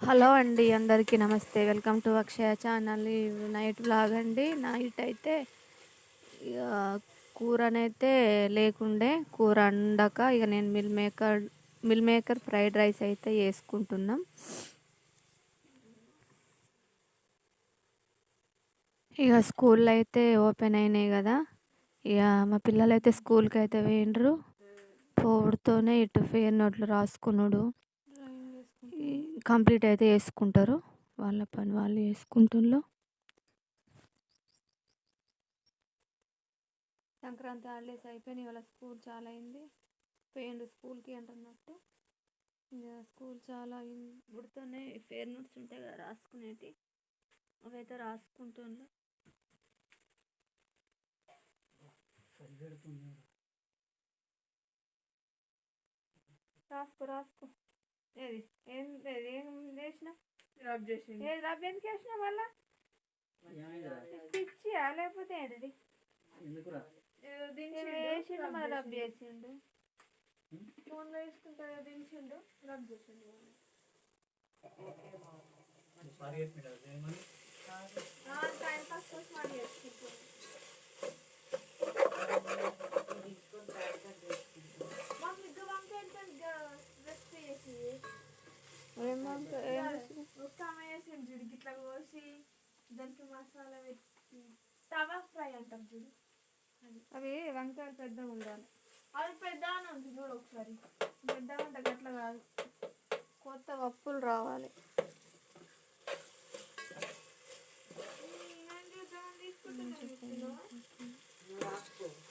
Hello అండి అందరికీ నమస్తే. Welcome to Akshaya channel. Night blog అండి. నైట్ అయితే ఇక కూరనైతే లేకుండే కూర అండక ఇక నేను meal maker meal maker fried rice అయితే వేసుకుంటున్నాం ఇక స్కూల్లో అయితే ఓపెన్ అయినాయి కదా. ఇక మా పిల్లలు అయితే స్కూల్కి అయితే వేయండ్రు పోవడుతోనే ఇటు ఫేర్ నోట్లు రాసుకున్నాడు కంప్లీట్ అయితే వేసుకుంటారు. వాళ్ళ పని వాళ్ళు వేసుకుంటున్నారు సంక్రాంతి హాలిడేస్ అయిపోయినాయి. వాళ్ళ స్కూల్ చాలా అయింది. పోయిండు స్కూల్కి అంటున్నట్టు. స్కూల్ చాలా అయింది. ఇప్పుడుతోనే ఫేర్ నోట్స్ ఉంటాయి కదా రాసుకునేటి అవైతే రాసుకుంటుండ్రు. రాసుకో రాసుకో. ఏది? ఏం లేదు ఏం చేసిన? రబ్ చేసింది. ఏది రబ్ ఎందుకు వేసిన మళ్ళా? పిచ్చి లేకపోతే ఏంటిది? వేసిండు మళ్ళీ రబ్ చేసిండు. ఫోన్లో వేసుకుంటా దించిండు. రబ్ చేసిండు. టైం పాస్ కోసం అది చేసుకుంటుంది దానికి మసాలా పెట్టి తవా ఫ్రై అంటాం చూడు. అవి వంకాయలు పెద్దగా ఉండాలి. అది పెద్దగానే ఉంది చూడు ఒకసారి. పెద్దగా అంటే గట్ల కాదు. కొత్త వప్పులు రావాలి. తీసుకుంటున్నాను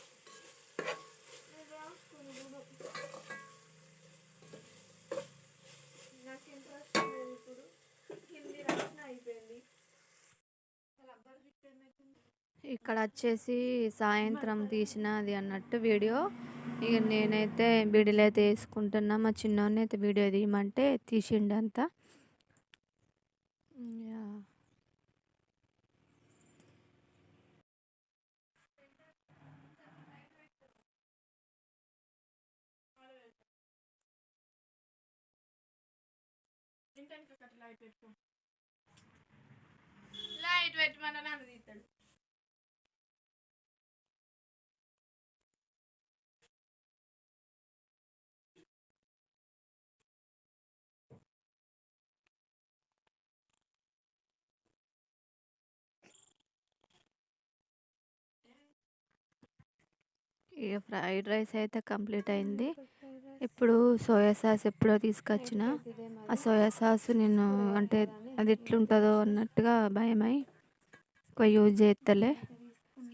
ఇక్కడ వచ్చేసి సాయంత్రం తీసినది అన్నట్టు వీడియో. ఇక నేనైతే బీడీలు అయితే వేసుకుంటున్నా. మా చిన్నోడిని అయితే వీడియో తీయమంటే తీసిండంతా యా. అయిపోయి పెట్టమన్నా నన్ను తీస్తాడు ఇక ఫ్రైడ్ రైస్ అయితే కంప్లీట్ అయింది. ఇప్పుడు సోయా సాస్ ఎప్పుడో తీసుకొచ్చిన. ఆ సోయా సాస్ నేను అంటే అది ఎట్లుంటుందో అన్నట్టుగా భయమై ఎక్కువ యూజ్ చేస్తలే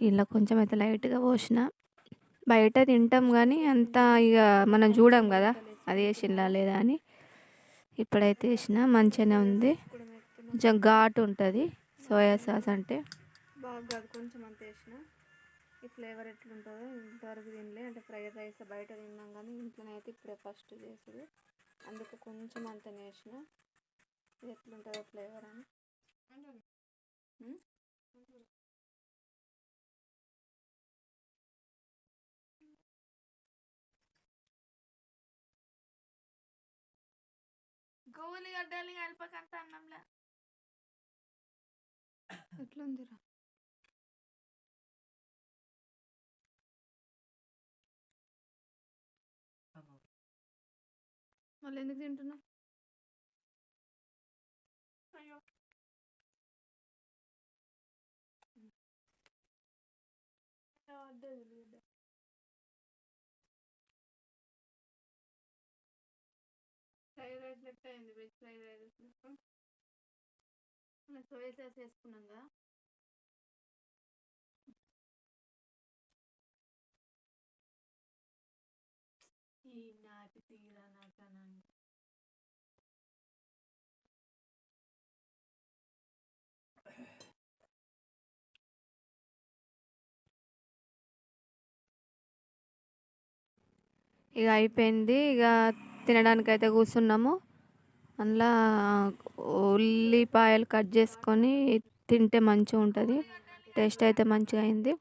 ఇలా కొంచెం అయితే లైట్గా పోసిన. బయట తింటాం కానీ అంత ఇక మనం చూడం కదా అది వేసిందా లేదా అని. ఇప్పుడైతే వేసిన మంచిగానే ఉంది. కొంచెం ఘాటు ఉంటుంది సోయా సాస్ అంటే. బాగా కొంచెం అంత వేసిన. ఈ ఫ్లేవర్ ఎట్లుంటుందో ఇంతవరకు తినలే. అంటే ఫ్రైడ్ రైస్ బయట తిన్నాం కానీ ఇంట్లోనే అయితే ఇప్పుడే ఫస్ట్ చేసుడు అందుకు కొంచెం అంత వేసిన. ఎట్లుంటుందో ఫ్లేవర్ అని. గడ్డలు కలపకంత అన్నంలా. ఎట్లుందిరా? మళ్ళీ ఎందుకు తింటున్నావు? అయ్యో. వద్దదు లెక్క అయింది వెజ్ ఫ్రైడ్ రైస్ మనం సోయా సాస్ వేసుకున్నాం కదా. ఈ నాటి తీరా నాటనండి. ఇక అయిపోయింది. ఇక తినడానికైతే కూర్చున్నాము. అందులో ఉల్లిపాయలు కట్ చేసుకొని తింటే మంచిగా ఉంటుంది. టేస్ట్ అయితే మంచిగా అయింది.